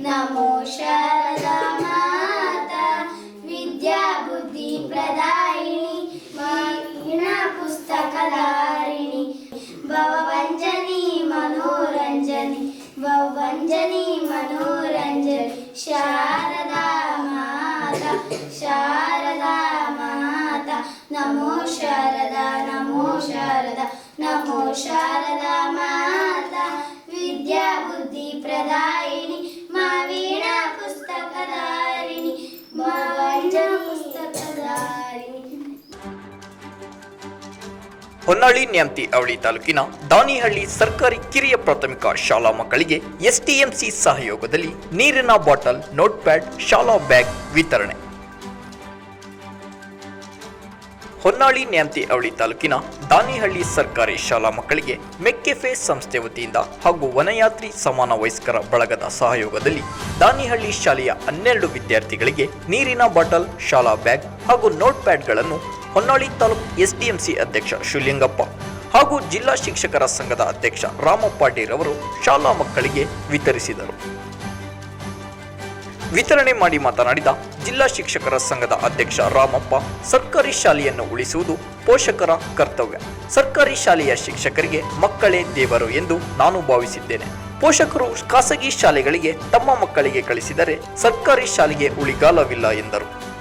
నమో శారద మాత విద్యా బుద్ధి ప్రదాయిని మాగిన పుస్తకధారిణి భవవంజని మనోరంజని భవవంజని మనోరంజని శారదా మాత శారదా మాత నమో శారద నమో శారద నమో శారద. ಹೊನ್ನಾಳಿ ನ್ಯಾಮತಿ ಅವಳಿ ತಾಲೂಕಿನ ದಾನಿಹಳ್ಳಿ ಸರ್ಕಾರಿ ಕಿರಿಯ ಪ್ರಾಥಮಿಕ ಶಾಲಾ ಮಕ್ಕಳಿಗೆ ಎಸ್ಟಿಎಂಸಿ ಸಹಯೋಗದಲ್ಲಿ ನೀರಿನ ಬಾಟಲ್ ನೋಟ್ ಪ್ಯಾಡ್ ಶಾಲಾ ಬ್ಯಾಗ್ ವಿತರಣೆ. ಹೊನ್ನಾಳಿ ನ್ಯಾಮತಿ ಅವಳಿ ತಾಲೂಕಿನ ದಾನಿಹಳ್ಳಿ ಸರ್ಕಾರಿ ಶಾಲಾ ಮಕ್ಕಳಿಗೆ ಮೆಕ್ಕೆಫೆ ಸಂಸ್ಥೆ ವತಿಯಿಂದ ಹಾಗೂ ವನಯಾತ್ರಿ ಸಮಾನ ವಯಸ್ಕರ ಬಳಗದ ಸಹಯೋಗದಲ್ಲಿ ದಾನಿಹಳ್ಳಿ ಶಾಲೆಯ ಹನ್ನೆರಡು ವಿದ್ಯಾರ್ಥಿಗಳಿಗೆ ನೀರಿನ ಬಾಟಲ್, ಶಾಲಾ ಬ್ಯಾಗ್ ಹಾಗೂ ನೋಟ್ ಪ್ಯಾಡ್ಗಳನ್ನು ಹೊನ್ನಾಳಿ ತಾಲೂಕು ಎಸ್ಡಿಎಂಸಿ ಅಧ್ಯಕ್ಷ ಶಿವಲಿಂಗಪ್ಪ ಹಾಗೂ ಜಿಲ್ಲಾ ಶಿಕ್ಷಕರ ಸಂಘದ ಅಧ್ಯಕ್ಷ ರಾಮಪ್ಪ ಅವರು ಶಾಲಾ ಮಕ್ಕಳಿಗೆ ವಿತರಿಸಿದರು. ವಿತರಣೆ ಮಾಡಿ ಮಾತನಾಡಿದ ಜಿಲ್ಲಾ ಶಿಕ್ಷಕರ ಸಂಘದ ಅಧ್ಯಕ್ಷ ರಾಮಪ್ಪ, ಸರ್ಕಾರಿ ಶಾಲೆಯನ್ನು ಉಳಿಸುವುದು ಪೋಷಕರ ಕರ್ತವ್ಯ. ಸರ್ಕಾರಿ ಶಾಲೆಯ ಶಿಕ್ಷಕರಿಗೆ ಮಕ್ಕಳೇ ದೇವರು ಎಂದು ನಾನು ಭಾವಿಸಿದ್ದೇನೆ. ಪೋಷಕರು ಖಾಸಗಿ ಶಾಲೆಗಳಿಗೆ ತಮ್ಮ ಮಕ್ಕಳಿಗೆ ಕಳಿಸಿದರೆ ಸರ್ಕಾರಿ ಶಾಲೆಗೆ ಉಳಿಗಾಲವಿಲ್ಲ ಎಂದರು.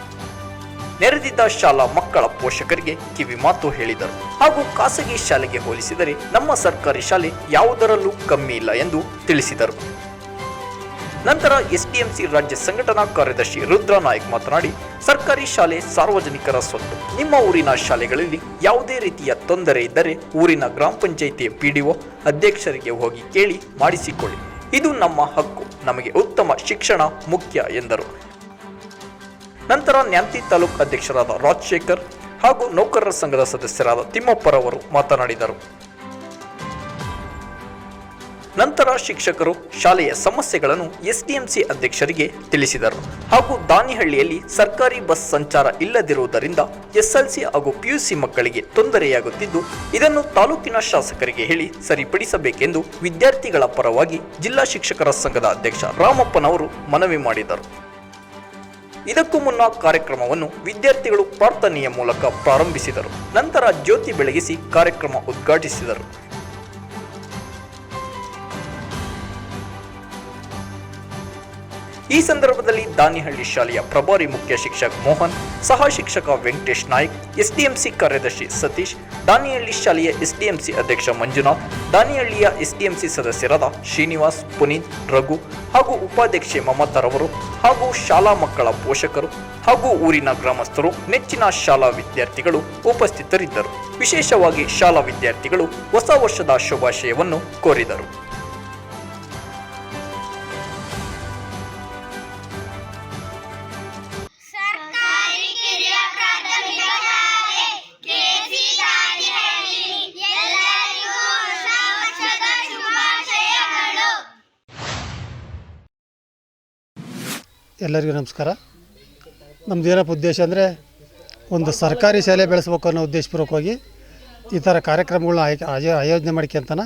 ನೆರೆದಿದ್ದ ಶಾಲಾ ಮಕ್ಕಳ ಪೋಷಕರಿಗೆ ಕಿವಿ ಮಾತು ಹೇಳಿದರು. ಹಾಗೂ ಖಾಸಗಿ ಶಾಲೆಗೆ ಹೋಲಿಸಿದರೆ ನಮ್ಮ ಸರ್ಕಾರಿ ಶಾಲೆ ಯಾವುದರಲ್ಲೂ ಕಮ್ಮಿ ಇಲ್ಲ ಎಂದು ತಿಳಿಸಿದರು. ನಂತರ ಎಸ್ಡಿಎಂಸಿ ರಾಜ್ಯ ಸಂಘಟನಾ ಕಾರ್ಯದರ್ಶಿ ರುದ್ರನಾಯಕ್ ಮಾತನಾಡಿ, ಸರ್ಕಾರಿ ಶಾಲೆ ಸಾರ್ವಜನಿಕರ ಸ್ವತ್ತು. ನಿಮ್ಮ ಊರಿನ ಶಾಲೆಗಳಲ್ಲಿ ಯಾವುದೇ ರೀತಿಯ ತೊಂದರೆ ಇದ್ದರೆ ಊರಿನ ಗ್ರಾಮ ಪಂಚಾಯಿತಿಯ ಪಿಡಿಒ ಅಧ್ಯಕ್ಷರಿಗೆ ಹೋಗಿ ಕೇಳಿ ಮಾಡಿಸಿಕೊಳ್ಳಿ. ಇದು ನಮ್ಮ ಹಕ್ಕು. ನಮಗೆ ಉತ್ತಮ ಶಿಕ್ಷಣ ಮುಖ್ಯ ಎಂದರು. ನಂತರ ನ್ಯಾಂತಿ ತಾಲೂಕು ಅಧ್ಯಕ್ಷರಾದ ರಾಜಶೇಖರ್ ಹಾಗೂ ನೌಕರರ ಸಂಘದ ಸದಸ್ಯರಾದ ತಿಮ್ಮಪ್ಪರವರು ಮಾತನಾಡಿದರು. ನಂತರ ಶಿಕ್ಷಕರು ಶಾಲೆಯ ಸಮಸ್ಯೆಗಳನ್ನು ಎಸ್ಡಿಎಂಸಿ ಅಧ್ಯಕ್ಷರಿಗೆ ತಿಳಿಸಿದರು ಹಾಗೂ ದಾನಿಹಳ್ಳಿಯಲ್ಲಿ ಸರ್ಕಾರಿ ಬಸ್ ಸಂಚಾರ ಇಲ್ಲದಿರುವುದರಿಂದ ಎಸ್ಎಲ್ಸಿ ಹಾಗೂ ಪಿಯುಸಿ ಮಕ್ಕಳಿಗೆ ತೊಂದರೆಯಾಗುತ್ತಿದ್ದು, ಇದನ್ನು ತಾಲೂಕಿನ ಶಾಸಕರಿಗೆ ಹೇಳಿ ಸರಿಪಡಿಸಬೇಕೆಂದು ವಿದ್ಯಾರ್ಥಿಗಳ ಪರವಾಗಿ ಜಿಲ್ಲಾ ಶಿಕ್ಷಕರ ಸಂಘದ ಅಧ್ಯಕ್ಷ ರಾಮಪ್ಪನವರು ಮನವಿ ಮಾಡಿದರು. ಇದಕ್ಕೂ ಮುನ್ನ ಕಾರ್ಯಕ್ರಮವನ್ನು ವಿದ್ಯಾರ್ಥಿಗಳು ಪ್ರಾರ್ಥನೆಯ ಮೂಲಕ ಪ್ರಾರಂಭಿಸಿದರು. ನಂತರ ಜ್ಯೋತಿ ಬೆಳಗಿಸಿ ಕಾರ್ಯಕ್ರಮ ಉದ್ಘಾಟಿಸಿದರು. ಈ ಸಂದರ್ಭದಲ್ಲಿ ದಾನಿಹಳ್ಳಿ ಶಾಲೆಯ ಪ್ರಭಾರಿ ಮುಖ್ಯ ಶಿಕ್ಷಕ ಮೋಹನ್, ಸಹ ಶಿಕ್ಷಕ ವೆಂಕಟೇಶ್ ನಾಯ್ಕ್, ಎಸ್ಡಿಎಂಸಿ ಕಾರ್ಯದರ್ಶಿ ಸತೀಶ್ ದಾನಿಹಳ್ಳಿ ಶಾಲೆಯ ಎಸ್ಡಿಎಂಸಿ ಅಧ್ಯಕ್ಷ ಮಂಜುನಾಥ್, ದಾನಿಹಳ್ಳಿಯ ಎಸ್ಡಿಎಂಸಿ ಸದಸ್ಯರಾದ ಶ್ರೀನಿವಾಸ್, ಪುನೀತ್, ರಘು ಹಾಗೂ ಉಪಾಧ್ಯಕ್ಷೆ ಮಮತಾರವರು ಹಾಗೂ ಶಾಲಾ ಮಕ್ಕಳ ಪೋಷಕರು ಹಾಗೂ ಊರಿನ ಗ್ರಾಮಸ್ಥರು, ನೆಚ್ಚಿನ ಶಾಲಾ ವಿದ್ಯಾರ್ಥಿಗಳು ಉಪಸ್ಥಿತರಿದ್ದರು. ವಿಶೇಷವಾಗಿ ಶಾಲಾ ವಿದ್ಯಾರ್ಥಿಗಳು ಹೊಸ ವರ್ಷದ ಶುಭಾಶಯವನ್ನು ಕೋರಿದರು. ಎಲ್ಲರಿಗೂ ನಮಸ್ಕಾರ. ನಮ್ದು ಏನಪ್ಪ ಉದ್ದೇಶ ಅಂದರೆ ಒಂದು ಸರ್ಕಾರಿ ಶಾಲೆ ಬೆಳೆಸ್ಬೇಕು ಅನ್ನೋ ಉದ್ದೇಶಪೂರ್ವಕವಾಗಿ ಈ ಥರ ಕಾರ್ಯಕ್ರಮಗಳನ್ನ ಆಯ್ಕೆ ಆಯೋ, ಆಯೋಜನೆ ಮಾಡ್ಕೊಂತನ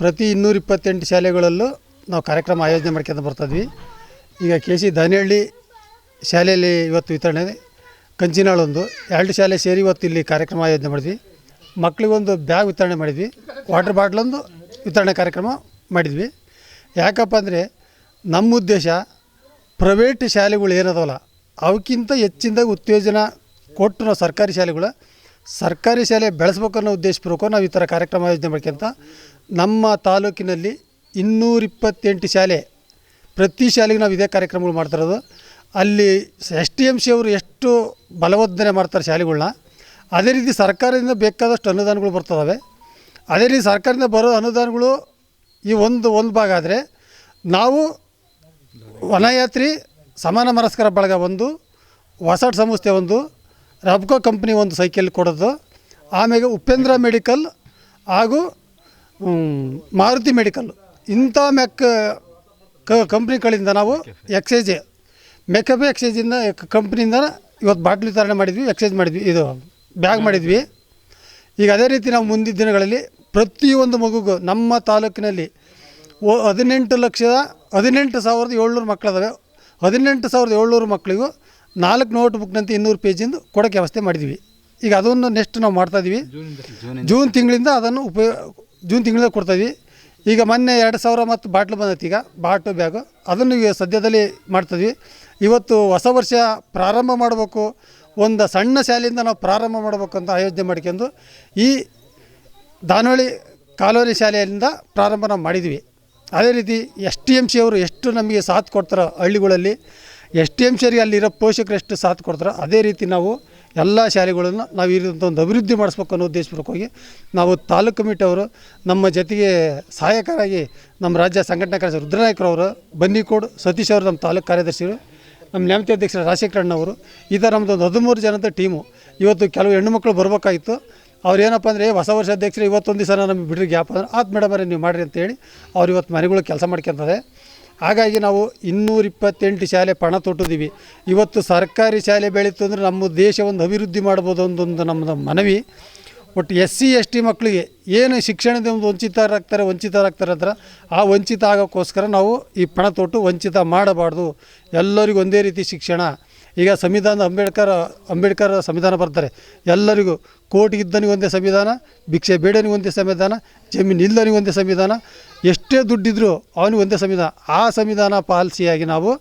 ಪ್ರತಿ ಇನ್ನೂರ ಇಪ್ಪತ್ತೆಂಟು ಶಾಲೆಗಳಲ್ಲೂ ನಾವು ಕಾರ್ಯಕ್ರಮ ಆಯೋಜನೆ ಮಾಡ್ಕೊಂತ ಬರ್ತಿದ್ವಿ. ಈಗ ಕೆ ಸಿ ದಾನಿಹಳ್ಳಿ ಶಾಲೆಯಲ್ಲಿ ಇವತ್ತು ವಿತರಣೆ ಕಂಚಿನಾಳೊಂದು ಎರಡು ಶಾಲೆ ಸೇರಿ ಇವತ್ತು ಇಲ್ಲಿ ಕಾರ್ಯಕ್ರಮ ಆಯೋಜನೆ ಮಾಡಿದ್ವಿ. ಮಕ್ಕಳಿಗೊಂದು ಬ್ಯಾಗ್ ವಿತರಣೆ ಮಾಡಿದ್ವಿ. ವಾಟರ್ ಬಾಟ್ಲೊಂದು ವಿತರಣೆ ಕಾರ್ಯಕ್ರಮ ಮಾಡಿದ್ವಿ. ಯಾಕಪ್ಪ ಅಂದರೆ ನಮ್ಮ ಉದ್ದೇಶ ಪ್ರೈವೇಟ್ ಶಾಲೆಗಳು ಏನದವಲ್ಲ, ಅವಕ್ಕಿಂತ ಹೆಚ್ಚಿಂದ ಉತ್ತೇಜನ ಕೊಟ್ಟು ನಾವು ಸರ್ಕಾರಿ ಶಾಲೆಗಳು, ಸರ್ಕಾರಿ ಶಾಲೆ ಬೆಳೆಸ್ಬೇಕನ್ನೋ ಉದ್ದೇಶಪೂರ್ವಕ ನಾವು ಈ ಥರ ಕಾರ್ಯಕ್ರಮ ಆಯೋಜನೆ ಮಾಡ್ಕೊಂತ ನಮ್ಮ ತಾಲೂಕಿನಲ್ಲಿ ಇನ್ನೂರ ಇಪ್ಪತ್ತೆಂಟು ಶಾಲೆ, ಪ್ರತಿ ಶಾಲೆಗೆ ನಾವು ಇದೇ ಕಾರ್ಯಕ್ರಮಗಳು ಮಾಡ್ತಿರೋದು ಅಲ್ಲಿ ಎಸ್ ಟಿ ಎಂ ಸಿ ಅವರು ಎಷ್ಟು ಬಲವರ್ಧನೆ ಮಾಡ್ತಾರೆ ಶಾಲೆಗಳನ್ನ ಅದೇ ರೀತಿ ಸರ್ಕಾರದಿಂದ ಬೇಕಾದಷ್ಟು ಅನುದಾನಗಳು ಬರ್ತದವೆ. ಅದೇ ರೀತಿ ಸರ್ಕಾರದಿಂದ ಬರೋ ಅನುದಾನಗಳು ಈ ಒಂದು ಒಂದು ಭಾಗ ಆದರೆ ನಾವು ವನಯಾತ್ರಿ, ಸಮಾನ ಮನಸ್ಕರ ಬಳಗ ಒಂದು ಹೊಸಟ್ ಸಂಸ್ಥೆ ಒಂದು, ರಬ್ಕೋ ಕಂಪ್ನಿ ಒಂದು ಸೈಕಲ್ ಕೊಡೋದು ಆಮೇಲೆ ಉಪೇಂದ್ರ ಮೆಡಿಕಲ್ ಹಾಗೂ ಮಾರುತಿ ಮೆಡಿಕಲ್. ಇಂಥ ಮೆಕ್ ಕಂಪ್ನಿಗಳಿಂದ ನಾವು ಎಕ್ಸೈಜ್, ಮೆಕಪ್ ಎಕ್ಸೈಜಿಂದ ಕಂಪ್ನಿಯಿಂದ ಇವತ್ತು ಬಾಟ್ಲಿ ವಿತರಣೆ ಮಾಡಿದ್ವಿ, ಎಕ್ಸೈಜ್ ಮಾಡಿದ್ವಿ, ಇದು ಬ್ಯಾಗ್ ಮಾಡಿದ್ವಿ. ಈಗ ಅದೇ ರೀತಿ ನಾವು ಮುಂದಿನ ದಿನಗಳಲ್ಲಿ ಪ್ರತಿಯೊಂದು ಮಗುಗೂ ನಮ್ಮ ತಾಲೂಕಿನಲ್ಲಿ ಓ ಹದಿನೆಂಟು ಲಕ್ಷದ ಹದಿನೆಂಟು ಸಾವಿರದ ಏಳ್ನೂರು ಮಕ್ಕಳದಾವೆ. ಹದಿನೆಂಟು ಸಾವಿರದ ಏಳ್ನೂರು ಮಕ್ಕಳಿಗೂ ನಾಲ್ಕು ನೋಟ್ ಬುಕ್ನಂತೆ ಇನ್ನೂರು ಪೇಜಿಂದು ಕೊಡೋಕ್ಕೆ ವ್ಯವಸ್ಥೆ ಮಾಡಿದ್ವಿ ಈಗ ಅದನ್ನು ನೆಕ್ಸ್ಟ್ ನಾವು ಮಾಡ್ತಾಯಿದ್ವಿ ಜೂನ್ ತಿಂಗಳಿಂದ ಅದನ್ನು ಉಪಯೋಗ ಜೂನ್ ತಿಂಗಳಿಂದ ಕೊಡ್ತಾಯಿದ್ವಿ ಈಗ ಮೊನ್ನೆ ಎರಡು ಸಾವಿರ ಮತ್ತು ಬಾಟ್ಲು ಬಂದೈತೆ ಈಗ ಬಾಟ್ಲು ಬ್ಯಾಗು. ಅದನ್ನು ಈಗ ಸದ್ಯದಲ್ಲಿ ಮಾಡ್ತಾಯಿದ್ವಿ ಇವತ್ತು ಹೊಸ ವರ್ಷ ಪ್ರಾರಂಭ ಮಾಡಬೇಕು. ಒಂದು ಸಣ್ಣ ಶಾಲೆಯಿಂದ ನಾವು ಪ್ರಾರಂಭ ಮಾಡಬೇಕು ಅಂತ ಆಯೋಜನೆ ಮಾಡ್ಕೊಂಡು ಈ ದಾನೋಳಿ ಕಾಲೋನಿ ಶಾಲೆಯಿಂದ ಪ್ರಾರಂಭ ನಾವು ಮಾಡಿದ್ವಿ ಅದೇ ರೀತಿ ಎಸ್ ಟಿ ಎಂ ಸಿ ಅವರು ಎಷ್ಟು ನಮಗೆ ಸಾಥ್ ಕೊಡ್ತಾರೋ ಹಳ್ಳಿಗಳಲ್ಲಿ ಎಸ್ ಟಿ ಎಂ ಸಿಯವರಿಗೆ ಅಲ್ಲಿರೋ ಪೋಷಕರು ಎಷ್ಟು ಸಾಥ್ ಕೊಡ್ತಾರೋ ಅದೇ ರೀತಿ ನಾವು ಎಲ್ಲ ಶಾಲೆಗಳನ್ನು ನಾವು ಈ ಒಂದು ಅಭಿವೃದ್ಧಿ ಮಾಡಿಸ್ಬೇಕು ಅನ್ನೋ ಉದ್ದೇಶಪೂರ್ವಕವಾಗಿ ನಾವು ತಾಲೂಕು ಕಮಿಟಿ ಅವರು ನಮ್ಮ ಜೊತೆಗೆ ಸಹಾಯಕರಾಗಿ ನಮ್ಮ ರಾಜ್ಯ ಸಂಘಟನಾ ಕಾರ್ಯದರ್ಶಿ ರುದ್ರನಾಯ್ಕರವರು ಬನ್ನಿಕೋಡ್ ಸತೀಶ್ ಅವರು ನಮ್ಮ ತಾಲೂಕು ಕಾರ್ಯದರ್ಶಿಗಳು, ನಮ್ಮ ನ್ಯಾಮತಿ ಅಧ್ಯಕ್ಷರು ರಾಜಶೇಖರ ಅಣ್ಣವರು ಈ ಥರ ನಮ್ಮದೊಂದು ಹದಿಮೂರು ಜನದ ಟೀಮು. ಇವತ್ತು ಕೆಲವು ಹೆಣ್ಣು ಮಕ್ಕಳು ಬರ್ಬೇಕಾಗಿತ್ತು. ಅವ್ರು ಏನಪ್ಪ ಅಂದರೆ ಹೊಸ ವರ್ಷ ಅಧ್ಯಕ್ಷರು, ಇವತ್ತೊಂದು ದಿವಸ ನಮಗೆ ಬಿಡ್ರಿ, ಗ್ಯಾಪ್ ಅಂದ್ರೆ ಆತ್ ಮೇಡಮ್ ಅವರೇ ನೀವು ಮಾಡಿರಿ ಅಂತೇಳಿ ಅವ್ರು ಇವತ್ತು ಮನೆಗಳು ಕೆಲಸ ಮಾಡ್ಕೊಂತದೆ ಹಾಗಾಗಿ ನಾವು ಇನ್ನೂರ ಇಪ್ಪತ್ತೆಂಟು ಶಾಲೆ ಪಣ ತೊಟ್ಟಿದ್ದೀವಿ ಇವತ್ತು ಸರ್ಕಾರಿ ಶಾಲೆ ಬೆಳೀತು ಅಂದರೆ ನಮ್ಮ ದೇಶ ಒಂದು ಅಭಿವೃದ್ಧಿ ಮಾಡ್ಬೋದು ಒಂದೊಂದು ನಮ್ಮದು ಮನವಿ. ಒಟ್ಟು ಎಸ್ ಸಿ ಎಸ್ ಟಿ ಮಕ್ಕಳಿಗೆ ಏನು ಶಿಕ್ಷಣದಿಂದ ಒಂದು ವಂಚಿತರಾಗ್ತಾರೆ ವಂಚಿತರಾಗ್ತಾರೆ ಹತ್ರ, ಆ ವಂಚಿತ ಆಗೋಕ್ಕೋಸ್ಕರ ನಾವು ಈ ಪಣ ತೊಟ್ಟು ವಂಚಿತ ಮಾಡಬಾರ್ದು. ಎಲ್ಲರಿಗೂ ಒಂದೇ ರೀತಿ ಶಿಕ್ಷಣ. ಈಗ ಸಂವಿಧಾನ ಅಂಬೇಡ್ಕರ್ ಅಂಬೇಡ್ಕರ್ ಸಂವಿಧಾನ ಬರ್ತಾರೆ. ಎಲ್ಲರಿಗೂ ಕೋಟಿಗಿದ್ದನಿಗೆ ಒಂದೇ ಸಂವಿಧಾನ, ಭಿಕ್ಷೆ ಬೇಡನಿಗೆ ಒಂದೇ ಸಂವಿಧಾನ, ಜಮೀನು ಇಲ್ಲನಿಗೆ ಒಂದೇ ಸಂವಿಧಾನ, ಎಷ್ಟೇ ದುಡ್ಡಿದ್ರೂ ಅವನಿಗೆ ಒಂದೇ ಸಂವಿಧಾನ. ಆ ಸಂವಿಧಾನ ಪಾಲಿಸಿಯಾಗಿ ನಾವು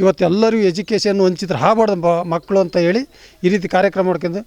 ಇವತ್ತು ಎಲ್ಲರಿಗೂ ಎಜುಕೇಷನ್ ವಂಚಿತರು ಆಗಬಾರ್ದು ಮಕ್ಕಳು ಅಂತ ಹೇಳಿ ಈ ರೀತಿ ಕಾರ್ಯಕ್ರಮ ಮಾಡ್ಕೊಂಡು